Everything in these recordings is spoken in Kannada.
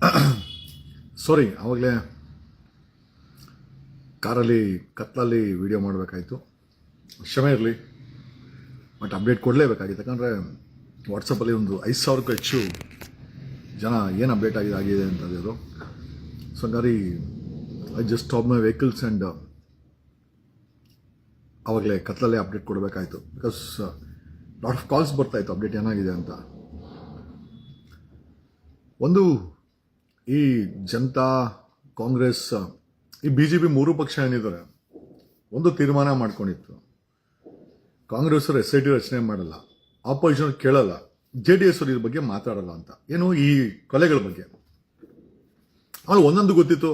ಸಾರಿ ಆವಾಗಲೇ ಕಾರಲ್ಲಿ, ಕತ್ತಲಲ್ಲಿ ವಿಡಿಯೋ ಮಾಡಬೇಕಾಯಿತು. ಕ್ಷಮೆ ಇರಲಿ ಬಟ್ ಅಪ್ಡೇಟ್ ಕೊಡಲೇಬೇಕಾಗಿತ್ತು. ಯಾಕಂದರೆ ವಾಟ್ಸಪ್ಪಲ್ಲಿ ಒಂದು ಐದು ಸಾವಿರಕ್ಕೂ ಹೆಚ್ಚು ಜನ ಏನು ಅಪ್ಡೇಟ್ ಆಗಿದೆ ಆಗಿದೆ ಅಂತ ಹೇಳಿದರು. So ಹಂಗಾರಿ I just stop my vehicles and ಆವಾಗಲೇ ಕತ್ತಲಲ್ಲೇ ಅಪ್ಡೇಟ್ ಕೊಡಬೇಕಾಯಿತು. ಬಿಕಾಸ್ ಲಾಟ್ ಆಫ್ ಕಾಲ್ಸ್ ಬರ್ತಾಯಿತ್ತು ಅಪ್ಡೇಟ್ ಏನಾಗಿದೆ ಅಂತ. ಒಂದು ಈ ಜನತಾ ಕಾಂಗ್ರೆಸ್, ಈ ಬಿ ಜೆ ಪಿ ಮೂರು ಪಕ್ಷ ಏನಿದ್ದಾರೆ, ಒಂದು ತೀರ್ಮಾನ ಮಾಡ್ಕೊಂಡಿತ್ತು. ಕಾಂಗ್ರೆಸ್ ಅವರು ಎಸ್ ಐ ಟಿ ರಚನೆ ಮಾಡಲ್ಲ ಆಪೋಸಿಷನ್ ಕೇಳಲ್ಲ, ಜೆ ಡಿ ಎಸ್ ಇದ್ರ ಬಗ್ಗೆ ಮಾತಾಡಲ್ಲ ಅಂತ. ಏನು ಈ ಕೊಲೆಗಳ ಬಗ್ಗೆ? ಆಮೇಲೆ ಒಂದೊಂದು ಗೊತ್ತಿತ್ತು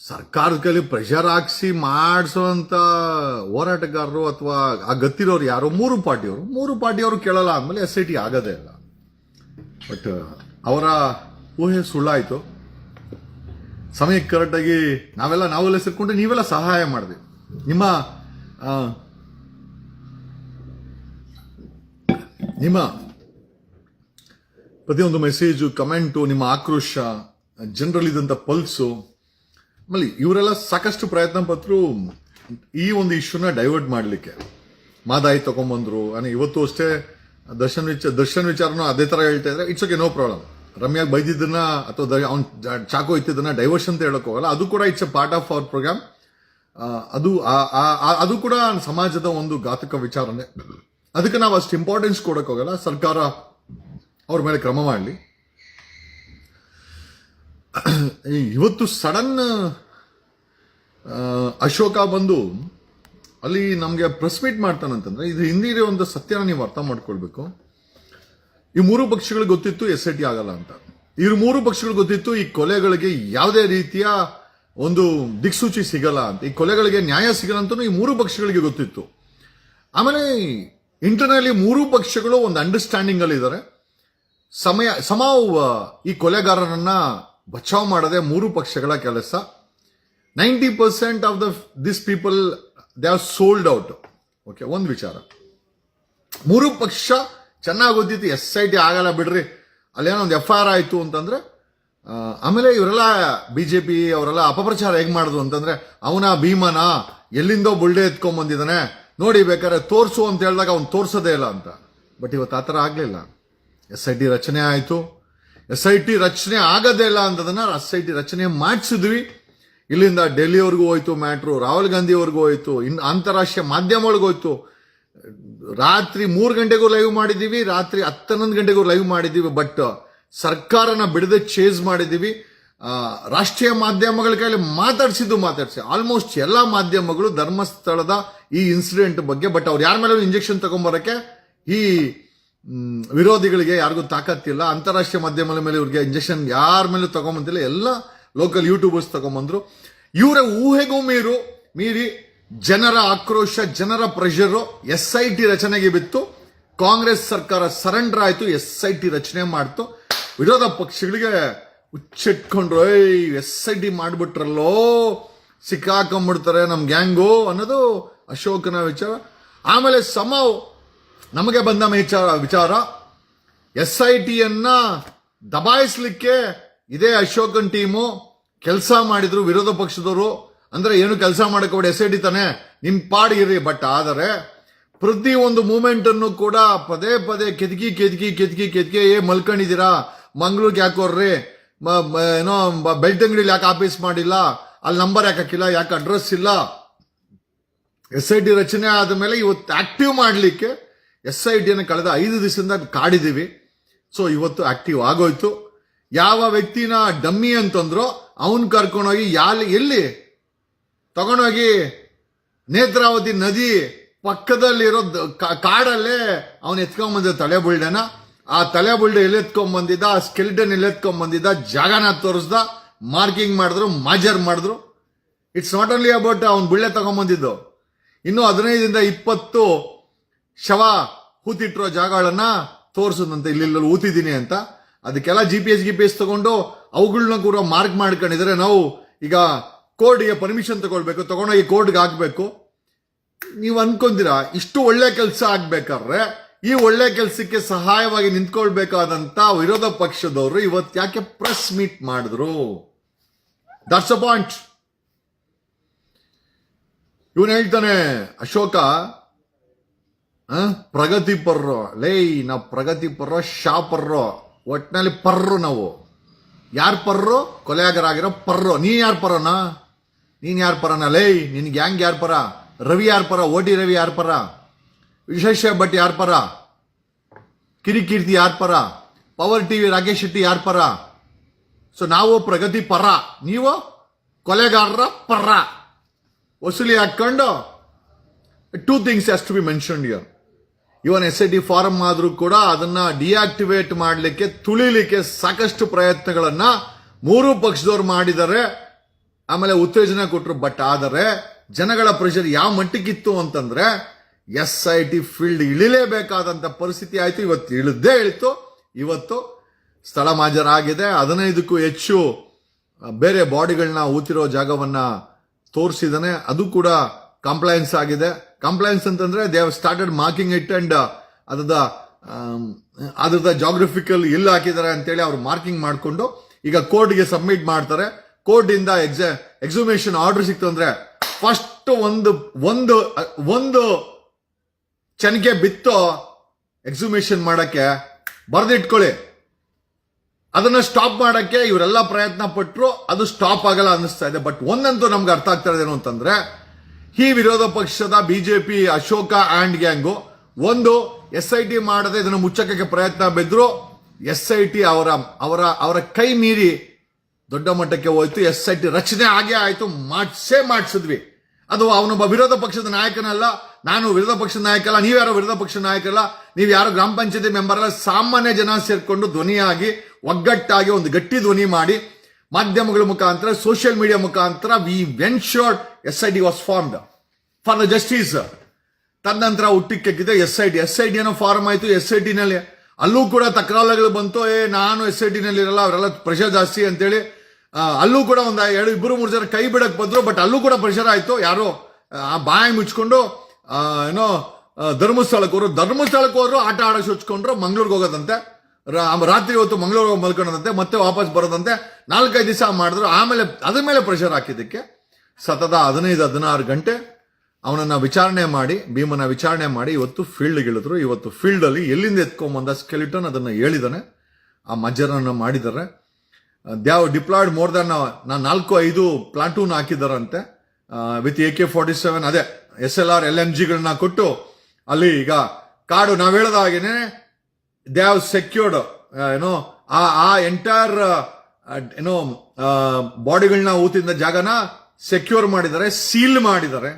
ಸರ್ಕಾರದ ಕೈಲಿ ಪ್ರೆಷರ್ ಹಾಕ್ಸಿ ಮಾಡಿಸೋಂಥ ಹೋರಾಟಗಾರರು ಅಥವಾ ಆ ಗತ್ತಿರೋರು ಯಾರು, ಮೂರು ಪಾರ್ಟಿಯವರು ಮೂರು ಪಾರ್ಟಿಯವರು ಕೇಳಲ್ಲ ಅಂದಮೇಲೆ ಎಸ್ ಐ ಟಿ ಆಗೋದೇ ಇಲ್ಲ. ಬಟ್ ಅವರ ಊಹೆ ಸುಳ್ಳಾಯಿತು. ಸಮಯಕ್ಕೆ ಕರೆಕ್ಟಾಗಿ ನಾವೆಲ್ಲ ನಾವೆಲ್ಲ ಸೇರ್ಕೊಂಡು ನೀವೆಲ್ಲ ಸಹಾಯ ಮಾಡಿದೆ ನಿಮ್ಮ ನಿಮ್ಮ ಪ್ರತಿಯೊಂದು ಮೆಸೇಜು ಕಮೆಂಟು ನಿಮ್ಮ ಆಕ್ರೋಶ ಜನರಲ್ಲಿದ್ದಂಥ ಪಲ್ಸು ಆಮೇಲೆ ಇವರೆಲ್ಲ ಸಾಕಷ್ಟು ಪ್ರಯತ್ನ ಪಟ್ಟರು ಈ ಒಂದು ಇಶ್ಯೂನ ಡೈವರ್ಟ್ ಮಾಡಲಿಕ್ಕೆ. ಮಾದಾಯಿ ತೊಗೊಂಬಂದರು ಇವತ್ತು ಅಷ್ಟೇ ದರ್ಶನ್ ವಿಚಾರ, ದರ್ಶನ್ ವಿಚಾರನೂ ಅದೇ ಥರ ಹೇಳ್ತಾ ಇದ್ರೆ ಇಟ್ಸ್ ಓಕೆ ನೋ ಪ್ರಾಬ್ಲಮ್ ರಮ್ಯಾಗ್ ಬೈದಿದ್ದನ್ನ ಅಥವಾ ಅವ್ನು ಚಾಕು ಇತ್ತಿದ್ದನ್ನ ಡೈವರ್ಷನ್ ಅಂತ ಹೇಳಕ್ ಹೋಗಲ್ಲ. ಅದು ಕೂಡ it's a part of our program ಅದು ಅದು ಕೂಡ ಸಮಾಜದ ಒಂದು ಘಾತಕ ವಿಚಾರನೆ. ಅದಕ್ಕೆ ನಾವು ಅಷ್ಟು ಇಂಪಾರ್ಟೆನ್ಸ್ ಕೊಡಕ್ ಹೋಗಲ್ಲ. ಸರ್ಕಾರ ಅವ್ರ ಮೇಲೆ ಕ್ರಮ ಮಾಡಲಿ. ಇವತ್ತು ಸಡನ್ ಅಶೋಕ ಬಂದು ಅಲ್ಲಿ ನಮಗೆ ಪ್ರೆಸ್ ಮೀಟ್ ಮಾಡ್ತಾನಂತಂದ್ರೆ ಇದು ಹಿಂದಿರೋ ಒಂದು ಸತ್ಯನ ನೀವು ಅರ್ಥ ಮಾಡ್ಕೊಳ್ಬೇಕು. ಈ ಮೂರು ಪಕ್ಷಗಳಿಗೆ ಗೊತ್ತಿತ್ತು ಎಸ್ ಐ ಟಿ ಆಗಲ್ಲ ಅಂತ. ಈ ಮೂರು ಪಕ್ಷಗಳಿಗೆ ಗೊತ್ತಿತ್ತು ಈ ಕೊಲೆಗಳಿಗೆ ಯಾವುದೇ ರೀತಿಯ ಒಂದು ದಿಕ್ಸೂಚಿ ಸಿಗಲ್ಲ ಅಂತ. ಈ ಕೊಲೆಗಳಿಗೆ ನ್ಯಾಯ ಸಿಗಲ್ಲ ಅಂತ ಈ ಮೂರು ಪಕ್ಷಗಳಿಗೆ ಗೊತ್ತಿತ್ತು. ಆಮೇಲೆ ಇಂಟರ್ನಲ್ಲಿ ಮೂರು ಪಕ್ಷಗಳು ಒಂದು ಅಂಡರ್ಸ್ಟ್ಯಾಂಡಿಂಗ್ ಅಲ್ಲಿ ಇದ್ದಾರೆ ಸಮಯ, ಸಮಾವ್ ಈ ಕೊಲೆಗಾರರನ್ನ ಬಚಾವ್ ಮಾಡದೆ ಮೂರು ಪಕ್ಷಗಳ ಕೆಲಸ. Ninety percent of the, this people, they are sold out. Okay, ಒಂದು ವಿಚಾರ. ಮೂರು ಪಕ್ಷ ಚೆನ್ನಾಗಿ ಓದಿತ್ತು ಎಸ್ ಐ ಟಿ ಆಗಲ್ಲ ಬಿಡ್ರಿ. ಅಲ್ಲೇನೋ ಒಂದು ಎಫ್ ಆರ್ ಆಯಿತು ಅಂತಂದ್ರೆ ಆಮೇಲೆ ಇವರೆಲ್ಲ ಬಿ ಜೆ ಪಿ ಅವರೆಲ್ಲ ಅಪಪ್ರಚಾರ ಹೇಗೆ ಮಾಡಿದ್ರು ಅಂತಂದ್ರೆ, ಅವನ ಭೀಮನ ಎಲ್ಲಿಂದೋ ಬುಲ್ಡೆ ಎತ್ಕೊಂಡ್ ಬಂದಿದ್ದಾನೆ. ನೋಡಿ ಬೇಕಾದ್ರೆ ತೋರಿಸು ಅಂತ ಹೇಳಿದಾಗ ಅವ್ನು ತೋರಿಸೋದೇ ಇಲ್ಲ ಅಂತ. ಬಟ್ ಇವತ್ತು ಆ ಥರ ಆಗಲಿಲ್ಲ. ಎಸ್ ಐ ಟಿ ರಚನೆ ಆಯಿತು. ಎಸ್ ಐ ಟಿ ರಚನೆ ಆಗೋದೇ ಇಲ್ಲ ಅಂತದನ್ನು ಎಸ್ ಐ ಟಿ ರಚನೆ ಮಾಡಿಸಿದ್ವಿ. ಇಲ್ಲಿಂದ ಡೆಲ್ಲಿವರೆಗೂ ಹೋಯ್ತು ಮ್ಯಾಟ್ರು, ರಾಹುಲ್ ಗಾಂಧಿವರೆಗೂ ಹೋಯ್ತು ಇನ್ನು ಅಂತಾರಾಷ್ಟ್ರೀಯ ಮಾಧ್ಯಮಗಳಿಗೆ ಹೋಯ್ತು. ರಾತ್ರಿ ಮೂರು ಗಂಟೆಗೂ ಲೈವ್ ಮಾಡಿದ್ದೀವಿ, ರಾತ್ರಿ ಹತ್ತನ್ನೊಂದು ಗಂಟೆಗೂ ಲೈವ್ ಮಾಡಿದ್ದೀವಿ ಬಟ್ ಸರ್ಕಾರನ ಬಿಡದೆ ಚೇಸ್ ಮಾಡಿದ್ದೀವಿ. ರಾಷ್ಟ್ರೀಯ ಮಾಧ್ಯಮಗಳ ಕೈಲಿ ಮಾತಾಡಿಸಿದ್ದು ಮಾತಾಡಿಸಿ. ಆಲ್ಮೋಸ್ಟ್ ಎಲ್ಲ ಮಾಧ್ಯಮಗಳು ಧರ್ಮಸ್ಥಳದ ಈ ಇನ್ಸಿಡೆಂಟ್ ಬಗ್ಗೆ ಬಟ್ ಅವ್ರು ಯಾರ ಮೇಲೂ ಇಂಜೆಕ್ಷನ್ ತಗೊಂಬರೋಕ್ಕೆ ಈ ವಿರೋಧಿಗಳಿಗೆ ಯಾರಿಗೂ ತಾಕತ್ತಿಲ್ಲ. ಅಂತಾರಾಷ್ಟ್ರೀಯ ಮಾಧ್ಯಮಗಳ ಮೇಲೆ ಇವ್ರಿಗೆ ಇಂಜೆಕ್ಷನ್ ಯಾರ ಮೇಲೂ ತಗೊಂಬಂದಿಲ್ಲ. ಎಲ್ಲ ಲೋಕಲ್ ಯೂಟ್ಯೂಬರ್ಸ್ ತಗೊಂಬಂದ್ರು. ಇವರ ಊಹೆಗೂ ಮೀರು, ಮೀರಿ ಜನರ ಆಕ್ರೋಶ, ಜನರ ಪ್ರೆಷರು ಎಸ್ ಐ ಟಿ ರಚನೆಗೆ ಬಿತ್ತು. ಕಾಂಗ್ರೆಸ್ ಸರ್ಕಾರ ಸರೆಂಡರ್ ಆಯಿತು ಎಸ್ ಐ ಟಿ ರಚನೆ ಮಾಡ್ತು. ವಿರೋಧ ಪಕ್ಷಗಳಿಗೆ ಹುಚ್ಚಿಟ್ಕೊಂಡ್ರು ಎಸ್ ಐ ಟಿ ಮಾಡಿಬಿಟ್ರಲ್ಲೋ, ಸಿಕ್ಕಾಕೊಂಡ್ಬಿಡ್ತಾರೆ ನಮ್ಮ ಗ್ಯಾಂಗು ಅನ್ನೋದು ಅಶೋಕನ ವಿಚಾರ. ಆಮೇಲೆ ಸಮಾವ್ ನಮಗೆ ಬಂದ ವಿಚಾರ ವಿಚಾರ. ಎಸ್ ಐ ಟಿಯನ್ನ ದಬಾಯಿಸ್ಲಿಕ್ಕೆ ಇದೇ ಅಶೋಕನ್ ಟೀಮು ಕೆಲಸ ಮಾಡಿದ್ರು ವಿರೋಧ ಪಕ್ಷದವರು. ಅಂದ್ರೆ ಏನು ಕೆಲಸ ಮಾಡಕ್ಕೆ ಎಸ್ ಐ ನಿಮ್ಮ ಪಾಡಿಗಿರಿ ಬಟ್ ಆದರೆ, ಪ್ರತಿ ಒಂದು ಮೂಮೆಂಟ್ ಅನ್ನು ಕೂಡ ಪದೇ ಪದೇ ಕೆದಕಿ ಕೆದಕಿ ಕೆದಕಿ ಕೆದಕಿ, ಏ, ಮಲ್ಕೊಂಡಿದ್ದೀರಾ? ಮಂಗ್ಳೂರ್ಗೆ ಯಾಕೋರ್ರಿ ಏನೋ ಬೆಲ್ಟ್ ಅಂಗಡಿಲಿ ಯಾಕೆ ಆಫೀಸ್ ಮಾಡಿಲ್ಲ? ಅಲ್ಲಿ ನಂಬರ್ ಯಾಕೆ ಹಾಕಿಲ್ಲ ಯಾಕೆ ಅಡ್ರೆಸ್ ಇಲ್ಲ? ಎಸ್ ಐ ಟಿ ರಚನೆ ಆದ ಮೇಲೆ ಇವತ್ತು ಆಕ್ಟಿವ್ ಮಾಡಲಿಕ್ಕೆ ಎಸ್ ಐ ಟಿಯನ್ನು ಕಳೆದ ಐದು ದಿವಸದಿಂದ ಕಾಡಿದ್ದೀವಿ. ಸೊ ಇವತ್ತು ಆಕ್ಟಿವ್ ಆಗೋಯ್ತು. ಯಾವ ವ್ಯಕ್ತಿನ ಡಮ್ಮಿ ಅಂತಂದ್ರೋ, ಅವನ್ ಕರ್ಕೊಂಡೋಗಿ ಯಾಲಿ, ಎಲ್ಲಿ ತಗೊಂಡೋಗಿ ನೇತ್ರಾವತಿ ನದಿ ಪಕ್ಕದಲ್ಲಿರೋ ಕಾಡಲ್ಲೇ ಅವನ್ ಎತ್ಕೊಂಡ್ಬಂದ ತಲೆ ಬುಲ್ಡೆನ ಆ ತಲೆ ಬುಲ್ಡೆ ಎಲ್ಲಿ ಎತ್ಕೊಂಡ್ ಬಂದಿದ್ದ ಆ ಸ್ಕೆಲ್ಟನ್ ಎಲ್ಲಿ ಎತ್ಕೊಂಡ್ ಬಂದಿದ್ದ ಜಾಗನ ತೋರಿಸ್ದ, ಮಾರ್ಕಿಂಗ್ ಮಾಡಿದ್ರು, ಮಾಜರ್ ಮಾಡಿದ್ರು. ಇಟ್ಸ್ ನಾಟ್ ಓನ್ಲಿ ಅಬೌಟ್ ಅವ್ನು ಬುಳ್ಳೆ ತಗೊಂಬಂದಿದ್ದು. ಇನ್ನು ಹದಿನೈದರಿಂದ ಇಪ್ಪತ್ತು ಶವ ಹೂತಿಟ್ಟಿರೋ ಜಾಗಗಳನ್ನ ತೋರಿಸೋದಂತೆ ಇಲ್ಲಿ ಊತಿದ್ದೀನಿ ಅಂತ. ಅದಕ್ಕೆಲ್ಲ G P S G P S ತಗೊಂಡು ಅವುಗಳನ್ನ ಕೂಡ ಮಾರ್ಕ್ ಮಾಡ್ಕೊಂಡಿದ್ರೆ ನಾವು ಈಗ ಕೋರ್ಟ್ಗೆ ಪರ್ಮಿಷನ್ ತಗೊಳ್ಬೇಕು ತಗೊಂಡೋಗಿ ಕೋರ್ಟ್ಗೆ ಹಾಕ್ಬೇಕು. ನೀವು ಅನ್ಕೊಂತೀರಾ ಇಷ್ಟು ಒಳ್ಳೆ ಕೆಲಸ ಆಗ್ಬೇಕಾದ್ರೆ ಈ ಒಳ್ಳೆ ಕೆಲಸಕ್ಕೆ ಸಹಾಯವಾಗಿ ನಿಂತ್ಕೊಳ್ಬೇಕಾದಂತ ವಿರೋಧ ಪಕ್ಷದವರು ಇವತ್ತು ಯಾಕೆ ಪ್ರೆಸ್ ಮೀಟ್ ಮಾಡಿದ್ರು? ದಟ್ಸ್ ಅ ಪಾಯಿಂಟ್ ಇವನು ಹೇಳ್ತಾನೆ ಅಶೋಕ ಆ, ಪ್ರಗತಿ ಪರ್ರು ಲೇ ನಾವು ಪ್ರಗತಿ ಪರ್ರೋ ಶಾ ಪರ್ರೋ ಒಟ್ಟಿನಲ್ಲಿ ಪರ್ರು ನಾವು. ಯಾರ್ ಪರ್ರು? ಕೊಲೆಯಾಗರಾಗಿರೋ ಪರ್ರೋ. ನೀ ಯಾರ್ ಪರನ ನೀನ್ ಯಾರು ಪರನ ಲೈ, ನಿನ್ ಗ್ಯಾಂಗ್ ಯಾರು ಪರ? ರವಿ ಯಾರ್ ಪರ? ಓಟಿ ರವಿ ಯಾರು ಪರ? ವಿಶೇಷ ಭಟ್ ಯಾರು ಪರ? ಕಿರಿಕೀರ್ತಿ ಯಾರ್ ಪರ? Power T V Rakesh Shetty ಯಾರು ಪರ? ಸೊ ನಾವು ಪ್ರಗತಿ ಪರ. ನೀವು ಕೊಲೆಗಾರರ ಪರ. ವಸೂಲಿ ಹಾಕ್ಕೊಂಡು two things to be mentioned here even S I T form ಆದರೂ ಕೂಡ ಅದನ್ನ ಡಿಆಕ್ಟಿವೇಟ್ ಮಾಡಲಿಕ್ಕೆ, ತುಳಿಲಿಕ್ಕೆ ಸಾಕಷ್ಟು ಪ್ರಯತ್ನಗಳನ್ನು ಮೂರು ಪಕ್ಷದವ್ರು ಮಾಡಿದ್ದಾರೆ. ಆಮೇಲೆ ಉತ್ತೇಜನ ಕೊಟ್ಟರು ಬಟ್ ಆದರೆ ಜನಗಳ ಪ್ರೆಷರ್ ಯಾವ ಮಟ್ಟಕ್ಕಿತ್ತು ಅಂತಂದ್ರೆ ಎಸ್ ಐ ಟಿ ಫೀಲ್ಡ್ ಇಳಿಲೇಬೇಕಾದಂತ ಪರಿಸ್ಥಿತಿ ಆಯ್ತು. ಇವತ್ತು ಇಳಿದೇ ಇಳಿತು. ಇವತ್ತು ಸ್ಥಳ ಮಾಜರಾಗಿದೆ. ಹದಿನೈದಕ್ಕೂ ಹೆಚ್ಚು ಬೇರೆ ಬಾಡಿಗಳನ್ನ ಊತಿರೋ ಜಾಗವನ್ನ ತೋರಿಸಿದಾನೆ. ಅದು ಕೂಡ ಕಂಪ್ಲೈನ್ಸ್ ಆಗಿದೆ. ಕಂಪ್ಲೈನ್ಸ್ ಅಂತಂದ್ರೆ they have started marking it and ಅದರದ ಅದರದ ಜಾಗ್ರಫಿಕಲ್ ಎಲ್ಲಿ ಹಾಕಿದ್ದಾರೆ ಅಂತೇಳಿ ಅವ್ರು ಮಾರ್ಕಿಂಗ್ ಮಾಡಿಕೊಂಡು ಈಗ ಕೋರ್ಟ್ಗೆ ಸಬ್ಮಿಟ್ ಮಾಡ್ತಾರೆ. ಕೋರ್ಟ್ ಇಂದ ಎಕ್ಸಾ ಎಕ್ಸುಮೇಷನ್ ಆರ್ಡರ್ ಸಿಕ್ತು ಅಂದ್ರೆ ಫಸ್ಟ್ ಒಂದು ಒಂದು ಒಂದು ಚನಿಗೆ ಬಿತ್ತು ಎಕ್ಸುಮೇಷನ್ ಮಾಡಕ್ಕೆ ಬರೆದಿಟ್ಕೊಳ್ಳಿ. ಅದನ್ನ ಸ್ಟಾಪ್ ಮಾಡಕ್ಕೆ ಇವರೆಲ್ಲ ಪ್ರಯತ್ನ ಪಟ್ಟರು ಅದು ಸ್ಟಾಪ್ ಆಗಲ್ಲ ಅನಿಸ್ತಾ ಇದೆ. ಬಟ್ ಒಂದಂತೂ ನಮ್ಗೆ ಅರ್ಥ ಆಗ್ತಾ ಇರೋದೇನು ಅಂತಂದ್ರೆ ಈ ವಿರೋಧ ಪಕ್ಷದ ಬಿಜೆಪಿ ಅಶೋಕ ಆಂಡ್ ಗ್ಯಾಂಗು ಒಂದು ಎಸ್ ಐ ಟಿ ಮಾಡದೆ ಇದನ್ನು ಮುಚ್ಚಕ್ಕೆ ಪ್ರಯತ್ನ ಬಿದ್ರು ಎಸ್ ಐ ಟಿ ಅವರ ಅವರ ಅವರ ಕೈ ಮೀರಿ ದೊಡ್ಡ ಮಟ್ಟಕ್ಕೆ ಹೋಯ್ತು. ಎಸ್ ಐ ಟಿ ರಚನೆ ಆಗೇ ಆಯ್ತು. ಮಾಡಿಸೇ ಮಾಡಿಸಿದ್ವಿ. ಅದು ಅವನೊಬ್ಬ ವಿರೋಧ ಪಕ್ಷದ ನಾಯಕನಲ್ಲ. ನಾನು ವಿರೋಧ ಪಕ್ಷದ ನಾಯಕಲ್ಲ. ನೀವ್ಯಾರೋ ವಿರೋಧ ಪಕ್ಷದ ನಾಯಕಲ್ಲ ನೀವು ಯಾರೋ ಗ್ರಾಮ ಪಂಚಾಯತಿ ಮೆಂಬರ್ ಅಲ್ಲ. ಸಾಮಾನ್ಯ ಜನ ಸೇರಿಕೊಂಡು ಧ್ವನಿಯಾಗಿ, ಒಗ್ಗಟ್ಟಾಗಿ ಒಂದು ಗಟ್ಟಿ ಧ್ವನಿ ಮಾಡಿ, ಮಾಧ್ಯಮಗಳ ಮುಖಾಂತರ ಸೋಷಿಯಲ್ ಮೀಡಿಯಾ ಮುಖಾಂತರ we ensured S I D was formed for the justice ತದನಂತರ ಹುಟ್ಟಿಕ್ಕಿದೆ S I D S I D ಏನೋ ಫಾರ್ಮ್ ಆಯ್ತು. ಎಸ್ ಐ ಟಿನಲ್ಲಿ ಅಲ್ಲೂ ಕೂಡ ತಕರಾರುಗಳು ಬಂತು. ಏ, ನಾನು ಎಸ್ ಐ ಟಿನಲ್ಲಿ ಇರಲ್ಲ ಅವರೆಲ್ಲ ಪ್ರೆಷರ್ ಜಾಸ್ತಿ ಅಂತೇಳಿ ಅಲ್ಲೂ ಕೂಡ ಒಂದು ಎರಡು ಇಬ್ಬರು ಮೂರು ಜನ ಕೈ ಬಿಡಕ್ಕೆ ಬಂದರು ಬಟ್ ಅಲ್ಲೂ ಕೂಡ ಪ್ರೆಷರ್ ಆಯಿತು. ಯಾರೋ, ಆ ಬಾಯಿ ಮುಚ್ಕೊಂಡು ಏನೋ ಧರ್ಮಸ್ಥಳಕ್ಕೆ ಹೋದ್ರು. ಧರ್ಮಸ್ಥಳಕ್ಕೆ ಹೋದ್ರು, ಆಟ ಆಡೋಕೆ ಹಚ್ಕೊಂಡ್ರು ಮಂಗ್ಳೂರ್ಗೆ ಹೋಗೋದಂತೆ. ರಾತ್ರಿ ಹೊತ್ತು ಮಂಗಳೂರು ಮಲ್ಕೊಳ್ಳೋದಂತೆ ಮತ್ತೆ ವಾಪಸ್ ಬರೋದಂತೆ. ನಾಲ್ಕೈದು ದಿವಸ ಮಾಡಿದ್ರು. ಆಮೇಲೆ, ಅದ್ರ ಮೇಲೆ ಪ್ರೆಷರ್ ಹಾಕಿದ್ದಕ್ಕೆ ಸತತ ಹದಿನೈದು, ಹದಿನಾರು ಗಂಟೆ ಅವನನ್ನ ವಿಚಾರಣೆ ಮಾಡಿ, ಭೀಮನ ವಿಚಾರಣೆ ಮಾಡಿ ಇವತ್ತು ಫೀಲ್ಡ್ ಇಳಿದ್ರು ಇವತ್ತು ಫೀಲ್ಡ್ ಅಲ್ಲಿ ಎಲ್ಲಿಂದ ಎತ್ಕೊಂಬಂದ ಸ್ಕೆಲಿಟನ್ ಅದನ್ನ ಹೇಳಿದಾನೆ. ಆ ಮಜ್ಜರನ್ನು ಮಾಡಿದ್ದಾರೆ. ದ್ಯಾವ್ ಡಿಪ್ಲಾಯ್ಡ್ ಮೋರ್ ದನ್ ನಾ ನಾಲ್ಕು ಐದು platoon ಹಾಕಿದಾರಂತೆ. With A K forty seven. ಅದೇ, S L R, L N ಜಿಗಳನ್ನ ಕೊಟ್ಟು ಅಲ್ಲಿ ಈಗ ಕಾಡು, ನಾವು ಹೇಳಿದ ಹಾಗೇನೆ ದೇ ಹ್ಯಾವ್ ಸೆಕ್ಯೂರ್ಡ್ ಏನೋ, ಆ ಆ ಎಂಟೈರ್ ಏನೋ ಬಾಡಿಗಳನ್ನ ಊತಿದ್ದ ಜಾಗನ ಸೆಕ್ಯೂರ್ ಮಾಡಿದ್ದಾರೆ, ಸೀಲ್ ಮಾಡಿದ್ದಾರೆ.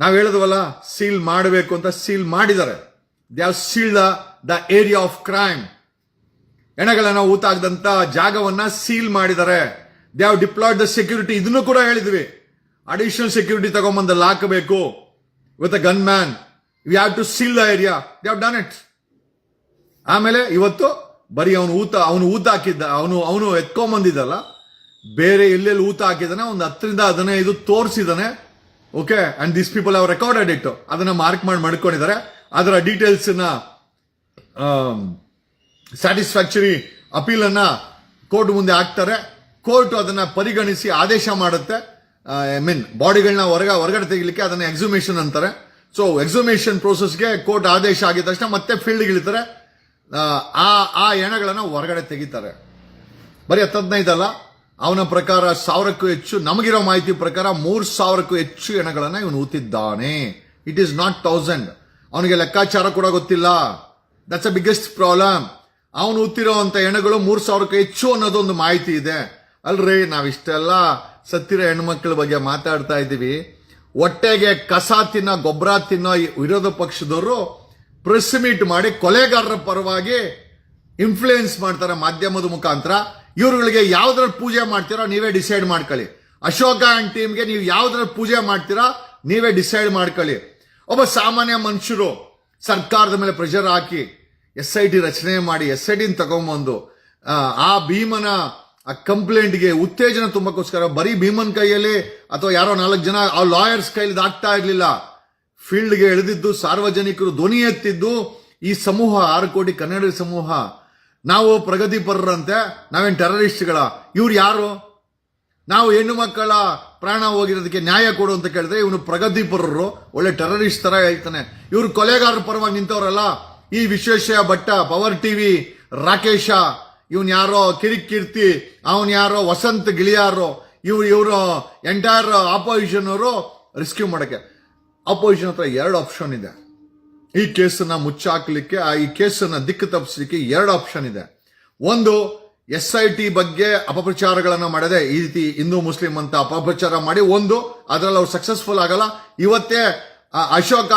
ನಾವು ಹೇಳಿದ್ವಲ್ಲ, ಸೀಲ್ ಮಾಡಬೇಕು ಅಂತ ಸೀಲ್ ಮಾಡಿದ್ದಾರೆ. They have seal the area of crime. ಹೆಣಗಳನ್ನ ಊತಾಗದಂತ ಜಾಗವನ್ನ ಸೀಲ್ ಮಾಡಿದ್ದಾರೆ. They have deployed the security ಇದನ್ನು ಕೂಡ ಹೇಳಿದ್ವಿ. ಅಡಿಷನಲ್ ಸೆಕ್ಯೂರಿಟಿ ತಗೊಂಬಂದ ಹಾಕಬೇಕು with a gunman we have to seal the area they have done it ಆಮೇಲೆ ಇವತ್ತು ಬರೀ ಅವನು ಊತ ಅವನು ಊತ ಹಾಕಿದ್ದ, ಅವನು ಅವನು ಎತ್ಕೊಂಬಂದಿದ್ದಲ್ಲ. ಬೇರೆ ಎಲ್ಲೆಲ್ಲಿ ಊತ ಹಾಕಿದಾನೆ ಒಂದು ಹತ್ತರಿಂದ ಹದಿನೈದು ತೋರಿಸಿದಾನೆ ಓಕೆ ಅಂಡ್ ದಿಸ್ ಪೀಪಲ್ ಅವ್ರ ರೆಕಾರ್ಡ್ ಇಟ್ಟು ಅದನ್ನ ಮಾರ್ಕ್ ಮಾಡಿ, ಮಾಡ್ಕೊಂಡಿದ್ದಾರೆ. ಅದರ ಡೀಟೇಲ್ಸ್ನ ಸ್ಯಾಟಿಸ್ಫ್ಯಾಕ್ಚರಿ ಅಪೀಲನ್ನು ಕೋರ್ಟ್ ಮುಂದೆ ಹಾಕ್ತಾರೆ. ಕೋರ್ಟ್ ಅದನ್ನು ಪರಿಗಣಿಸಿ ಆದೇಶ ಮಾಡುತ್ತೆ. ಐ ಮೀನ್ ಬಾಡಿಗಳನ್ನ ಹೊರಗ ಹೊರಗಡೆ ತೆಗಿಲಿಕ್ಕೆ ಅದನ್ನು ಎಕ್ಸುಮೇಷನ್ ಅಂತಾರೆ. ಸೊ ಎಕ್ಸುಮೇಷನ್ ಪ್ರೋಸೆಸ್ಗೆ ಕೋರ್ಟ್ ಆದೇಶ ಆಗಿದ ತಕ್ಷಣ ಮತ್ತೆ ಫೀಲ್ಡ್ ಇಳಿತಾರೆ. ಆ, ಆ ಎಣಗಳನ್ನು ಹೊರಗಡೆ ತೆಗಿತಾರೆ. ಬರೀ ಹತ್ತದೈದಲ್ಲ ಅವನ ಪ್ರಕಾರ ಸಾವಿರಕ್ಕೂ ಹೆಚ್ಚು ನಮಗಿರೋ ಮಾಹಿತಿ ಪ್ರಕಾರ ಮೂರು ಸಾವಿರಕ್ಕೂ ಹೆಚ್ಚು ಎಣಗಳನ್ನು ಇವನು ಊತಿದ್ದಾನೆ. ಇಟ್ ಈಸ್ ನಾಟ್ ಥೌಸಂಡ್ ಅವನಿಗೆ ಲೆಕ್ಕಾಚಾರ ಕೂಡ ಗೊತ್ತಿಲ್ಲ. ದಟ್ಸ್ ಅ ಬಿಗ್ಗೆಸ್ಟ್ ಪ್ರಾಬ್ಲಮ್ ಅವನು ಅಂತ ಹೆಣಗಳು ಮೂರ್ ಸಾವಿರಕ್ಕೆ ಹೆಚ್ಚು ಅನ್ನೋದೊಂದು ಮಾಹಿತಿ ಇದೆ. ಅಲ್ರಿ, ನಾವಿಷ್ಟೆಲ್ಲ ಸತ್ತಿರೋ ಹೆಣ್ಮಕ್ಳ ಬಗ್ಗೆ ಮಾತಾಡ್ತಾ ಇದ್ದೀವಿ. ಹೊಟ್ಟೆಗೆ ಕಸ ತಿನ್ನೋ, ಗೊಬ್ಬರ ತಿನ್ನೋ ವಿರೋಧ ಪಕ್ಷದವರು ಪ್ರೆಸ್ ಮೀಟ್ ಮಾಡಿ ಕೊಲೆಗಾರರ ಪರವಾಗಿ ಇನ್ಫ್ಲೂಯೆನ್ಸ್ ಮಾಡ್ತಾರೆ ಮಾಧ್ಯಮದ ಮುಖಾಂತರ. ಇವರುಗಳಿಗೆ ಯಾವ್ದ್ರಲ್ಲಿ ಪೂಜೆ ಮಾಡ್ತೀರೋ ನೀವೇ ಡಿಸೈಡ್ ಮಾಡ್ಕೊಳ್ಳಿ. ಅಶೋಕ ಅಂಡ್ ಟೀಮ್ಗೆ ನೀವು ಯಾವ್ದ್ರಲ್ಲಿ ಪೂಜೆ ಮಾಡ್ತೀರಾ ನೀವೇ ಡಿಸೈಡ್ ಮಾಡ್ಕೊಳ್ಳಿ. ಒಬ್ಬ ಸಾಮಾನ್ಯ ಮನುಷ್ಯರು ಸರ್ಕಾರದ ಮೇಲೆ ಪ್ರೆಷರ್ ಹಾಕಿ ಎಸ್ ಐ ಟಿ ರಚನೆ ಮಾಡಿ ಎಸ್ ಐ ಟಿನ ತಗೊಂಬಂದು ಆ, ಭೀಮನ ಆ ಕಂಪ್ಲೇಂಟ್ಗೆ ಉತ್ತೇಜನ ತುಂಬಕ್ಕೋಸ್ಕರ ಬರೀ ಭೀಮನ್ ಕೈಯಲ್ಲಿ ಅಥವಾ ಯಾರೋ ನಾಲ್ಕು ಜನ ಆ ಲಾಯರ್ಸ್ ಕೈಲಿ ಆಗ್ತಾ ಇರಲಿಲ್ಲ. ಫೀಲ್ಡ್ಗೆ ಎಳೆದಿದ್ದು ಸಾರ್ವಜನಿಕರು ಧ್ವನಿ ಎತ್ತಿದ್ದು ಈ ಸಮೂಹ ಆರು ಕೋಟಿ ಕನ್ನಡ ಸಮೂಹ. ನಾವು ಪ್ರಗತಿಪರರಂತೆ ನಾವೇನು ಟೆರರಿಸ್ಟ್ಗಳ? ಇವ್ರು ಯಾರು? ನಾವು ಹೆಣ್ಣು ಮಕ್ಕಳ ಪ್ರಾಣ ಹೋಗಿರೋದಕ್ಕೆ ನ್ಯಾಯ ಕೊಡು ಅಂತ ಕೇಳಿದ್ರೆ ಇವನು ಪ್ರಗತಿಪರರು ಒಳ್ಳೆ ಟೆರರಿಸ್ಟ್ ತರ ಹೇಳ್ತಾನೆ. ಇವ್ರು ಕೊಲೆಗಾರರ ಪರವಾಗಿ ನಿಂತವರಲ್ಲ ಈ ವಿಶ್ವೇಶ್ವರ ಭಟ್ಟ ಪವರ್ ಟಿವಿ ರಾಕೇಶ, ಇವನ್ ಯಾರೋ ಕಿರಿಕ್ ಕೀರ್ತಿ ಅವನ್ ಯಾರೋ ವಸಂತ್ ಗಿಳಿಯಾರು, ಇವ್ರು ಇವರು ಎಂಟೈರ್ ಆಪೋಸಿಷನ್ ಅವರು ರೆಸ್ಕ್ಯೂ ಮಾಡಕ್ಕೆ. ಆಪೋಸಿಷನ್ ಹತ್ರ ಎರಡು ಆಪ್ಷನ್ ಇದೆ. ಈ ಕೇಸನ್ನ ಮುಚ್ಚಾಕ್ಲಿಕ್ಕೆ, ಆ ಈ ಕೇಸನ್ನ ದಿಕ್ಕು ತಪ್ಪಿಸಲಿಕ್ಕೆ ಎರಡು ಆಪ್ಷನ್ ಇದೆ. ಒಂದು ಎಸ್ ಐ ಟಿ ಬಗ್ಗೆ ಅಪಪ್ರಚಾರಗಳನ್ನ ಮಾಡದೆ ಈ ರೀತಿ ಹಿಂದೂ ಮುಸ್ಲಿಂ ಅಂತ ಅಪಪ್ರಚಾರ ಮಾಡಿ, ಒಂದು, ಅದರಲ್ಲಿ ಅವ್ರು ಸಕ್ಸಸ್ಫುಲ್ ಆಗಲ್ಲ. ಇವತ್ತೇ ಅಶೋಕ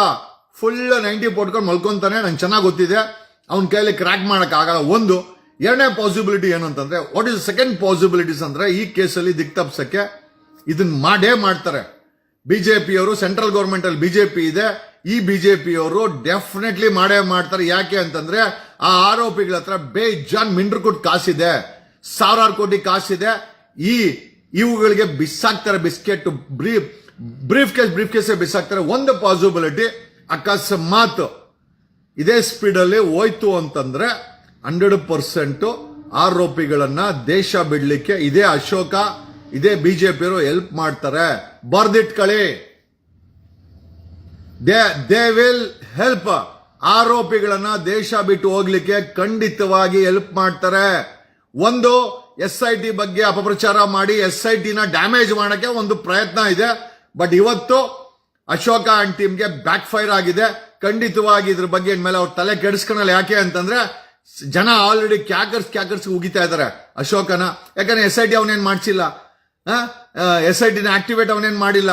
ಫುಲ್ ನೈಂಟಿ ಪೋಟ್ಕೊಂಡು ಮಲ್ಕೊಂತಾನೆ, ನಂಗೆ ಚೆನ್ನಾಗಿ ಗೊತ್ತಿದೆ. ಅವನ ಕೈಯಲ್ಲಿ ಕ್ರ್ಯಾಕ್ ಮಾಡೋಕ್ಕಾಗಲ್ಲ ಒಂದು, ಎರಡನೇ ಪಾಸಿಬಿಲಿಟಿ ಏನು ಅಂತಂದ್ರೆ ವಾಟ್ ಇಸ್ ಸೆಕೆಂಡ್ ಪಾಸಿಬಿಲಿಟೀಸ್ ಅಂದ್ರೆ, ಈ ಕೇಸಲ್ಲಿ ದಿಕ್ ತಪ್ಸಕ್ಕೆ ಇದನ್ನ ಮಾಡೇ ಮಾಡ್ತಾರೆ. ಬಿಜೆಪಿಯವರು ಸೆಂಟ್ರಲ್ ಗೌರ್ಮೆಂಟ್ ಅಲ್ಲಿ ಬಿಜೆಪಿ ಇದೆ. ಈ ಬಿಜೆಪಿಯವರು ಡೆಫಿನೆಟ್ಲಿ ಮಾಡೇ ಮಾಡ್ತಾರೆ. ಯಾಕೆ ಅಂತಂದ್ರೆ, ಆ ಆರೋಪಿಗಳ ಹತ್ರ ಬೇಜಾನ್ ಮಿಂಡ್ರ ಕೋಟಿ ಕಾಸಿದೆ. ಸಾವಿರಾರು ಕೋಟಿ ಕಾಸಿದೆ. ಈ, ಇವುಗಳಿಗೆ ಬಿಸಾಕ್ತಾರೆ, ಬಿಸ್ಕೆಟ್ ಬ್ರೀಫ್ ಬ್ರೀಫ್ ಕೇಸ್, ಬ್ರೀಫ್ ಕೇಸೇ ಬಿಸಾಕ್ತಾರೆ. ಒಂದು ಪಾಸಿಬಿಲಿಟಿ ಅಕಸ್ಮಾತ್ ಇದೇ ಸ್ಪೀಡಲ್ಲಿ ಹೋಯ್ತು ಅಂತಂದ್ರೆ ಹಂಡ್ರೆಡ್ ಪರ್ಸೆಂಟ್ ಆರೋಪಿಗಳನ್ನ ದೇಶ ಬಿಡಲಿಕ್ಕೆ ಇದೇ ಅಶೋಕ, ಇದೇ ಬಿಜೆಪಿಯವರು ಹೆಲ್ಪ್ ಮಾಡ್ತಾರೆ. ಬರ್ದಿಟ್ಕಳಿ. ದೇ ದೇ ವಿಲ್ ಹೆಲ್ಪ್ ಆರೋಪಿಗಳನ್ನ ದೇಶ ಬಿಟ್ಟು ಹೋಗ್ಲಿಕ್ಕೆ ಖಂಡಿತವಾಗಿ ಹೆಲ್ಪ್ ಮಾಡ್ತಾರೆ. ಒಂದು, ಎಸ್ ಐ ಟಿ ಬಗ್ಗೆ ಅಪಪ್ರಚಾರ ಮಾಡಿ ಎಸ್ ಐ ಟಿನ ಡ್ಯಾಮೇಜ್ ಮಾಡೋಕ್ಕೆ ಒಂದು ಪ್ರಯತ್ನ ಇದೆ. ಬಟ್ ಇವತ್ತು ಅಶೋಕ ಅಂಡ್ ಟೀಮ್ಗೆ ಬ್ಯಾಕ್ ಫೈರ್ ಆಗಿದೆ. ಖಂಡಿತವಾಗಿ ಇದ್ರ ಬಗ್ಗೆ ಮೇಲೆ ಅವ್ರು ತಲೆ ಕೆಡಿಸ್ಕೊಳಲ್ಲ. ಯಾಕೆ ಅಂತಂದ್ರೆ, ಜನ ಆಲ್ರೆಡಿ ಕ್ಯಾಕರ್ಸ್ ಕ್ಯಾಕರ್ಸ್ ಉಗಿತಾ ಇದ್ದಾರೆ ಅಶೋಕನ. ಯಾಕಂದ್ರೆ ಎಸ್ ಐ ಟಿ ಅವನೇನ್ ಮಾಡ್ಸಿಲ್ಲ. ಎಸ್ ಐ ಟಿನ ಆಕ್ಟಿವೇಟ್ ಅವನೇನ್ ಮಾಡಿಲ್ಲ.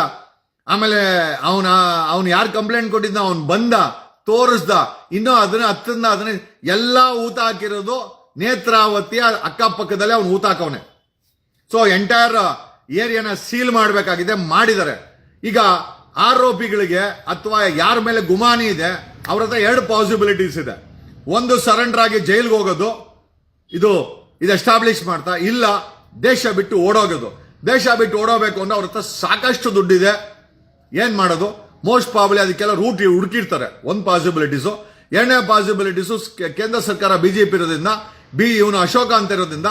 ಆಮೇಲೆ ಅವನ, ಅವನು ಯಾರು ಕಂಪ್ಲೇಂಟ್ ಕೊಟ್ಟಿದ್ದ ಅವ್ನು ಬಂದ, ತೋರಿಸ್ದ. ಇನ್ನೂ ಅದನ್ನ ಹತ್ತರಿಂದ ಅದನ್ನ ಎಲ್ಲಾ ಊತ ಹಾಕಿರೋದು ನೇತ್ರಾವತಿಯ ಅಕ್ಕಪಕ್ಕದಲ್ಲೇ ಅವನು ಊತ ಹಾಕವನೆ. ಸೊ ಎಂಟೈರ್ ಏರಿಯಾನ ಸೀಲ್ ಮಾಡಬೇಕಾಗಿದೆ, ಮಾಡಿದ್ದಾರೆ. ಈಗ ಆರೋಪಿಗಳಿಗೆ ಅಥವಾ ಯಾರ ಮೇಲೆ ಗುಮಾನಿ ಇದೆ, ಅವ್ರ ಹತ್ರ ಎರಡು ಪಾಸಿಬಿಲಿಟೀಸ್ ಇದೆ. ಒಂದು ಸರೆಂಡರ್ ಆಗಿ ಜೈಲ್ಗೆ ಹೋಗೋದು, ಇದು ಇದು ಎಸ್ಟಾಬ್ಲಿಷ್ ಮಾಡ್ತಾ, ಇಲ್ಲ, ದೇಶ ಬಿಟ್ಟು ಓಡೋಗೋದು. ದೇಶ ಬಿಟ್ಟು ಓಡೋಬೇಕು ಅಂದ್ರೆ ಅವ್ರ ಹತ್ರ ಸಾಕಷ್ಟು ದುಡ್ಡಿದೆ. ಏನು ಮಾಡೋದು? ಮೋಸ್ಟ್ ಪ್ರಾಬ್ಲಿ ಅದಕ್ಕೆಲ್ಲ ರೂಟ್ ಹುಡುಕಿರ್ತಾರೆ. ಒಂದು ಪಾಸಿಬಿಲಿಟೀಸು ಎರಡನೇ ಪಾಸಿಬಿಲಿಟೀಸು ಕೇಂದ್ರ ಸರ್ಕಾರ ಬಿಜೆಪಿ ಇರೋದ್ರಿಂದ, ಬಿ ಇವನು ಅಶೋಕ ಅಂತ ಇರೋದ್ರಿಂದ,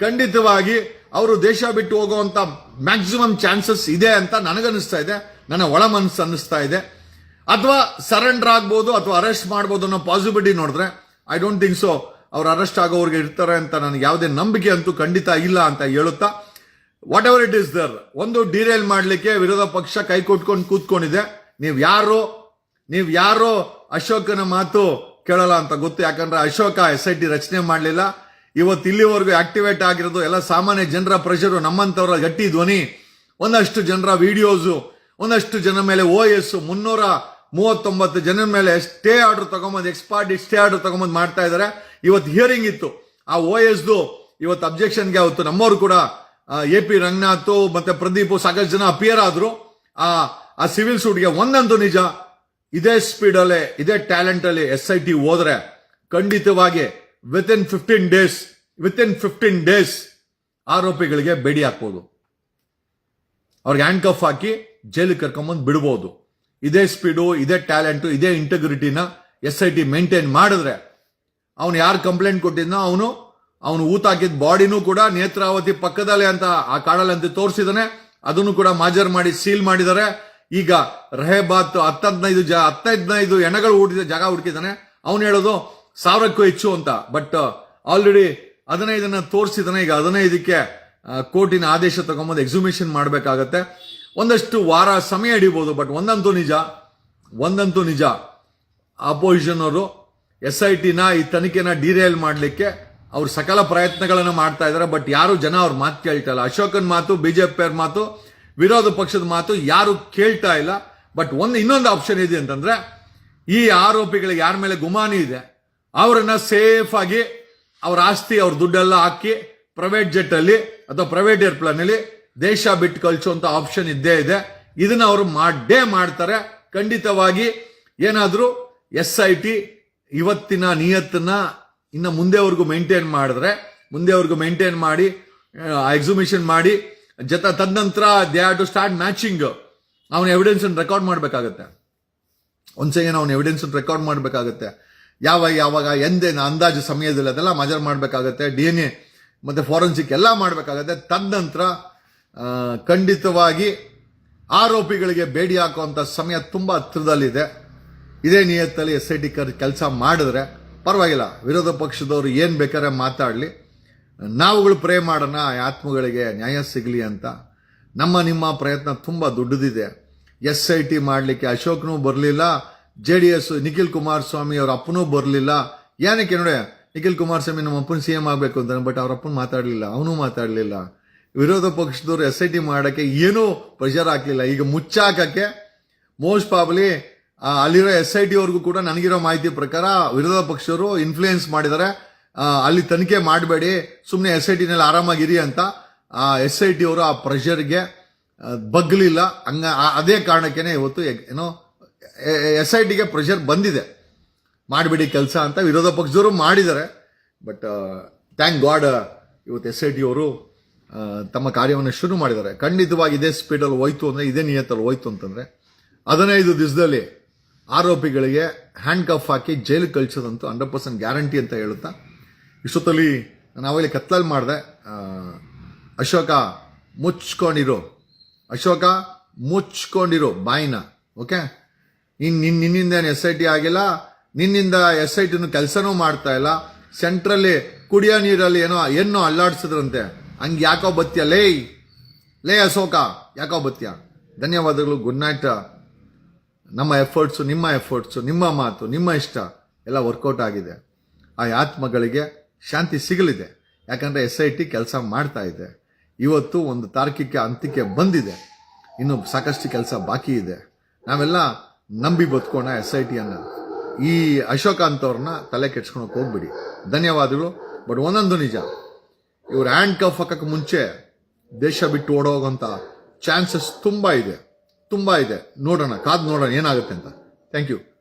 ಖಂಡಿತವಾಗಿ ಅವರು ದೇಶ ಬಿಟ್ಟು ಹೋಗುವಂತ ಮ್ಯಾಕ್ಸಿಮಮ್ ಚಾನ್ಸಸ್ ಇದೆ ಅಂತ ನನಗನ್ನಿಸ್ತಾ ಇದೆ. ನನ್ನ ಒಳ ಮನಸ್ಸು ಅನ್ನಿಸ್ತಾ ಇದೆ. ಅಥವಾ ಸರೆಂಡರ್ ಆಗ್ಬೋದು, ಅಥವಾ ಅರೆಸ್ಟ್ ಮಾಡ್ಬೋದು ಅನ್ನೋ ಪಾಸಿಬಿಲಿಟಿ ನೋಡಿದ್ರೆ ಐ ಡೋಂಟ್ ಥಿಂಕ್ ಸೊ ಅವ್ರು ಅರೆಸ್ಟ್ ಆಗೋವ್ರಿಗೆ ಇರ್ತಾರೆ ಅಂತ ನನಗೆ ಯಾವುದೇ ನಂಬಿಕೆ ಅಂತೂ ಖಂಡಿತ ಇಲ್ಲ ಅಂತ ಹೇಳುತ್ತಾ whatever it is there ಒಂದು ಡಿರೇಲ್ ಮಾಡಲಿಕ್ಕೆ ವಿರೋಧ ಪಕ್ಷ ಕೈ ಕೊಟ್ಕೊಂಡು ಕೂತ್ಕೊಂಡಿದೆ. ನೀವು ಯಾರು ನೀವು ಯಾರು ಅಶೋಕನ ಮಾತು ಕೇಳಲ್ಲ ಅಂತ ಗೊತ್ತು, ಯಾಕಂದ್ರೆ ಅಶೋಕ ಎಸ್ ಐ ಟಿ ರಚನೆ ಮಾಡಲಿಲ್ಲ. ಇವತ್ತು ಇಲ್ಲಿವರೆಗೂ ಆಕ್ಟಿವೇಟ್ ಆಗಿರೋದು ಎಲ್ಲ ಸಾಮಾನ್ಯ ಜನರ ಪ್ರೆಷರು ನಮ್ಮಂತವರ ಗಟ್ಟಿ ಧ್ವನಿ, ಒಂದಷ್ಟು ಜನರ ವಿಡಿಯೋಸು ಒಂದಷ್ಟು ಜನ ಮೇಲೆ ಓ ಎಸ್ ಮುನ್ನೂರ ಮೂವತ್ತೊಂಬತ್ತು ಜನರ ಮೇಲೆ ಸ್ಟೇ ಆರ್ಡರ್ ತಗೊಂಬಂದು ಎಕ್ಸ್ಪಾರ್ಟ್ ಸ್ಟೇ ಆರ್ಡರ್ ತಗೊಂಬಂದು ಮಾಡ್ತಾ ಇದ್ದಾರೆ. ಇವತ್ತು ಹಿಯರಿಂಗ್ ಇತ್ತು. ಆ ಓ ಎಸ್ದು ಇವತ್ತು ಅಬ್ಜೆಕ್ಷನ್ಗೆ ಅವತ್ತು ನಮ್ಮವರು ಕೂಡ ಎ ಪಿ ರಂಗನಾಥ್ ಮತ್ತೆ ಪ್ರದೀಪ್ ಸಾಕಷ್ಟು ಜನ ಅಪಿಯರ್ ಆದ್ರು. ಆ ಆ ಸಿವಿಲ್ ಸೂಟ್ಗೆ ಒಂದಂತೂ ನಿಜ. ಇದೇ ಸ್ಪೀಡ್ ಅಲ್ಲೇ, ಇದೇ ಟ್ಯಾಲೆಂಟ್ ಅಲ್ಲಿ ಎಸ್ ಐ ಟಿ ಹೋದ್ರೆ ಖಂಡಿತವಾಗಿ within fifteen days within fifteen days ಆರೋಪಿಗಳಿಗೆ ಬೇಡಿ ಹಾಕ್ಬೋದು. ಅವ್ರಿಗೆ ಹ್ಯಾಂಡ್ ಕಫ್ ಹಾಕಿ ಜೈಲಿಗೆ ಕರ್ಕೊಂಬಂದು ಬಿಡ್ಬೋದು. ಇದೇ ಸ್ಪೀಡು ಇದೇ ಟ್ಯಾಲೆಂಟು ಇದೇ ಇಂಟಗ್ರಿಟಿನ ಎಸ್ ಐ ಟಿ ಮೇಂಟೈನ್ ಮಾಡಿದ್ರೆ ಅವನು ಯಾರು ಕಂಪ್ಲೇಂಟ್ ಕೊಟ್ಟಿದ್ನೋ ಅವನು ಅವನು ಊತಾಕಿದ ಬಾಡಿನೂ ಕೂಡ ನೇತ್ರಾವತಿ ಪಕ್ಕದಲ್ಲೇ ಅಂತ ಆ ಕಾಡಲ್ಲಿ ಅಂತ ತೋರಿಸಿದಾನೆ. ಅದನ್ನು ಕೂಡ ಮಾಜರ್ ಮಾಡಿ ಸೀಲ್ ಮಾಡಿದ್ದಾರೆ ಈಗ ರಹೇಬಾತ್ ಹತ್ತದ್ನೈದು ಜ, ಹತ್ತೈದನೈದು ಎಣಗಳು ಹುಡುಕಿದ ಜಾಗ ಹುಡುಕಿದ್ದಾನೆ ಅವನು ಹೇಳೋದು ಸಾವಿರಕ್ಕೂ ಹೆಚ್ಚು ಅಂತ. ಬಟ್ ಆಲ್ರೆಡಿ ಹದಿನೈದನ್ನ ತೋರಿಸಿದಾನೆ. ಈಗ ಹದಿನೈದಕ್ಕೆ ಕೋರ್ಟಿನ ಆದೇಶ ತಗೊಂಬಂದು ಎಕ್ಸಿಮಿಷನ್ ಮಾಡಬೇಕಾಗತ್ತೆ. ಒಂದಷ್ಟು ವಾರ ಸಮಯ ಹಿಡಿಬೋದು ಬಟ್ ಒಂದಂತೂ ನಿಜ ಒಂದಂತೂ ನಿಜ. ಅಪೋಸಿಷನ್ ಅವರು ಎಸ್ ಐ ಟಿನ ಈ ತನಿಖೆನ ಡಿರೇಲ್ ಮಾಡಲಿಕ್ಕೆ ಅವ್ರು ಸಕಲ ಪ್ರಯತ್ನಗಳನ್ನು ಮಾಡ್ತಾ ಇದ್ದಾರೆ ಬಟ್ ಯಾರು ಜನ ಅವ್ರ ಮಾತು ಕೇಳ್ತಾ ಇಲ್ಲ. ಅಶೋಕನ್ ಮಾತು ಬಿಜೆಪಿ ಅವ್ರ ಮಾತು, ವಿರೋಧ ಪಕ್ಷದ ಮಾತು ಯಾರು ಕೇಳ್ತಾ ಇಲ್ಲ ಬಟ್ ಒಂದು ಇನ್ನೊಂದು ಆಪ್ಷನ್ ಇದೆ ಅಂತಂದ್ರೆ, ಈ ಆರೋಪಿಗಳಿಗೆ ಯಾರ ಮೇಲೆ ಗುಮಾನಿ ಇದೆ, ಅವರನ್ನ ಸೇಫ್ ಆಗಿ ಅವ್ರ ಆಸ್ತಿ, ಅವ್ರ ದುಡ್ಡೆಲ್ಲ ಹಾಕಿ ಪ್ರೈವೇಟ್ ಜೆಟ್ ಅಲ್ಲಿ ಅಥವಾ ಪ್ರೈವೇಟ್ ಏರ್ಪ್ಲೇನ್ ಅಲ್ಲಿ ದೇಶ ಬಿಟ್ಟು ಕಳಿಸುವಂತ ಆಪ್ಷನ್ ಇದ್ದೇ ಇದೆ. ಇದನ್ನ ಅವರು ಮಾಡೇ ಮಾಡ್ತಾರೆ. ಖಂಡಿತವಾಗಿ ಏನಾದರೂ ಎಸ್ ಐ ಟಿ ಇವತ್ತಿನ ನಿಯತ್ತನ್ನ ಇನ್ನು ಮುಂದೆವರೆಗೂ ಮೇಂಟೈನ್ ಮಾಡಿದ್ರೆ ಮುಂದೆವರೆಗೂ ಮೇಂಟೈನ್ ಮಾಡಿ ಎಕ್ಸಿಬಿಷನ್ ಮಾಡಿ, ಜೊತೆ ತದನಂತರ they are to start matching ಅವನ ಎವಿಡೆನ್ಸ್ ರೆಕಾರ್ಡ್ ಮಾಡಬೇಕಾಗತ್ತೆ. ಒಂದ್ಸಲ ಅವನ ಎವಿಡೆನ್ಸ್ ರೆಕಾರ್ಡ್ ಮಾಡಬೇಕಾಗುತ್ತೆ. ಯಾವ, ಯಾವಾಗ, ಎಂದೇನ ಅಂದಾಜು ಸಮಯದಲ್ಲಿ ಅದೆಲ್ಲ ಮಜರ್ ಮಾಡಬೇಕಾಗತ್ತೆ. ಡಿ ಎನ್ ಎ ಮತ್ತು ಫಾರೆನ್ಸಿಕ್ ಎಲ್ಲ ಮಾಡಬೇಕಾಗತ್ತೆ. ತದನಂತರ ಖಂಡಿತವಾಗಿ ಆರೋಪಿಗಳಿಗೆ ಬೇಡಿ ಹಾಕುವಂಥ ಸಮಯ ತುಂಬ ಹತ್ತಿರದಲ್ಲಿದೆ. ಇದೇ ನಿಯತ್ತಲ್ಲಿ ಎಸ್ ಐ ಟಿ ಕೆಲಸ ಮಾಡಿದ್ರೆ ಪರವಾಗಿಲ್ಲ, ವಿರೋಧ ಪಕ್ಷದವರು ಏನು ಬೇಕಾದ್ರೆ ಮಾತಾಡಲಿ. ನಾವುಗಳು ಪ್ರೇ ಮಾಡೋಣ ಆತ್ಮಗಳಿಗೆ ನ್ಯಾಯ ಸಿಗಲಿ ಅಂತ. ನಮ್ಮ ನಿಮ್ಮ ಪ್ರಯತ್ನ ತುಂಬ ದುಡ್ಡದಿದೆ. ಎಸ್ ಐ ಟಿ ಮಾಡಲಿಕ್ಕೆ ಅಶೋಕ್ನೂ ಬರಲಿಲ್ಲ, J D S Nikhil Kumaraswamy ಅವ್ರ ಅಪ್ಪನೂ ಬರಲಿಲ್ಲ. ಏನಕ್ಕೆ ನೋಡಿ, ನಿಖಿಲ್ ಕುಮಾರಸ್ವಾಮಿ ನಮ್ಮ ಅಪ್ಪನ ಸಿ ಎಂ ಆಗಬೇಕು ಅಂತಾನೆ, ಬಟ್ ಅವ್ರ ಅಪ್ಪನ ಮಾತಾಡಲಿಲ್ಲ, ಅವನು ಮಾತಾಡಲಿಲ್ಲ. ವಿರೋಧ ಪಕ್ಷದವರು ಎಸ್ ಐ ಟಿ ಮಾಡೋಕ್ಕೆ ಏನೂ ಪ್ರೆಷರ್ ಹಾಕಲಿಲ್ಲ. ಈಗ ಮುಚ್ಚಾಕಕ್ಕೆ ಮೋಸ್ಟ್ ಪ್ರಾಬ್ಲಿ ಅಲ್ಲಿರೋ ಎಸ್ ಐ ಟಿ ಅವ್ರಿಗೂ ಕೂಡ ನನಗಿರೋ ಮಾಹಿತಿ ಪ್ರಕಾರ ವಿರೋಧ ಪಕ್ಷದವರು ಇನ್ಫ್ಲೂಯೆನ್ಸ್ ಮಾಡಿದ್ದಾರೆ. ಅಲ್ಲಿ ತನಿಖೆ ಮಾಡಬೇಡಿ. ಸುಮ್ಮನೆ ಎಸ್ ಐ ಟಿನಲ್ಲಿ ಆರಾಮಾಗಿರಿ ಅಂತ, ಆ, ಎಸ್ ಐ ಟಿ ಅವರು ಆ ಪ್ರೆಷರ್ಗೆ ಬಗ್ಲಿಲ್ಲ. ಹಂಗ ಅದೇ ಕಾರಣಕ್ಕೇನೆ ಇವತ್ತು ಏನೋ ಎಸ್ ಐ ಟಿಗೆ ಪ್ರೆಷರ್ ಬಂದಿದೆ. ಮಾಡಿಬಿಡಿ ಕೆಲಸ ಅಂತ ವಿರೋಧ ಪಕ್ಷದವರು ಮಾಡಿದ್ದಾರೆ. ಬಟ್ ಥ್ಯಾಂಕ್ ಗಾಡ್ ಇವತ್ತು ಎಸ್ ಐ ಟಿ ಅವರು ತಮ್ಮ ಕಾರ್ಯವನ್ನು ಶುರು ಮಾಡಿದ್ದಾರೆ. ಖಂಡಿತವಾಗಿ ಇದೇ ಸ್ಪೀಡಲ್ಲಿ ಹೋಯ್ತು ಅಂದರೆ, ಇದೇ ನಿಯತ್ತಲ್ಲಿ ಹೋಯ್ತು ಅಂತಂದರೆ, ಹದಿನೈದು ದಿವಸದಲ್ಲಿ ಆರೋಪಿಗಳಿಗೆ ಹ್ಯಾಂಡ್ ಕಫ್ ಹಾಕಿ ಜೈಲು ಕಳಿಸೋದಂತೂ ಹಂಡ್ರೆಡ್ ಪರ್ಸೆಂಟ್ ಗ್ಯಾರಂಟಿ ಅಂತ ಹೇಳುತ್ತಾ, ಇಷ್ಟೊತ್ತಲ್ಲಿ ನಾನು ಕತ್ತಲಲ್ಲಿ ಮಾಡಿದೆ. ಅಶೋಕ ಮುಚ್ಕೊಂಡಿರೋ. ಅಶೋಕ ಮುಚ್ಕೊಂಡಿರೋ ಬಾಯಿನ ಓಕೆ ಇನ್, ನಿನ್, ನಿನ್ನಿಂದ ಎಸ್ ಐ ಟಿ ಆಗಿಲ್ಲ, ನಿನ್ನಿಂದ ಎಸ್ ಐ ಟಿನೂ ಕೆಲಸನೂ ಮಾಡ್ತಾ ಇಲ್ಲ. ಸೆಂಟ್ರಲ್ಲಿ ಕುಡಿಯೋ ನೀರಲ್ಲಿ ಏನೋ ಏನೋ ಅಲ್ಲಾಡ್ಸಿದ್ರಂತೆ. ಹಂಗೆ ಯಾಕೋ ಬತ್ತೀಯ? ಲೇ ಲೇ ಅಶೋಕ, ಯಾಕೋ ಬತ್ತೀಯ? ಧನ್ಯವಾದಗಳು ಗುಡ್ ನೈಟ್ ನಮ್ಮ ಎಫರ್ಟ್ಸು ನಿಮ್ಮ ಎಫರ್ಟ್ಸು ನಿಮ್ಮ ಮಾತು, ನಿಮ್ಮ ಇಷ್ಟ ಎಲ್ಲ ವರ್ಕೌಟ್ ಆಗಿದೆ. ಆ ಆತ್ಮಗಳಿಗೆ ಶಾಂತಿ ಸಿಗಲಿದೆ. ಯಾಕಂದರೆ ಎಸ್ ಐ ಟಿ ಕೆಲಸ ಮಾಡ್ತಾ ಇದೆ. ಇವತ್ತು ಒಂದು ತಾರ್ಕಿಕ ಅಂತ್ಯಕ್ಕೆ ಬಂದಿದೆ. ಇನ್ನು ಸಾಕಷ್ಟು ಕೆಲಸ ಬಾಕಿ ಇದೆ. ನಾವೆಲ್ಲ ನಂಬಿ ಬದುಕೋಣ ಎಸ್ ಐ ಟಿಯನ್ನು ಈ ಅಶೋಕ ಅಂತವ್ರನ್ನ ತಲೆ ಕೆಡ್ಸ್ಕೊಳಕ್ಕೆ ಹೋಗ್ಬಿಡಿ. ಧನ್ಯವಾದಗಳು ಬಟ್ ಒಂದೊಂದು ನಿಜ. ಇವ್ರು ಹ್ಯಾಂಡ್ ಕಫ್ ಹಾಕಕ್ಕೆ ಮುಂಚೆ ದೇಶ ಬಿಟ್ಟು ಓಡೋಗಂತ ಚಾನ್ಸಸ್ ತುಂಬ ಇದೆ. ತುಂಬ ಇದೆ. ನೋಡೋಣ, ಕಾದ್ ನೋಡೋಣ ಏನಾಗುತ್ತೆ ಅಂತ. Thank you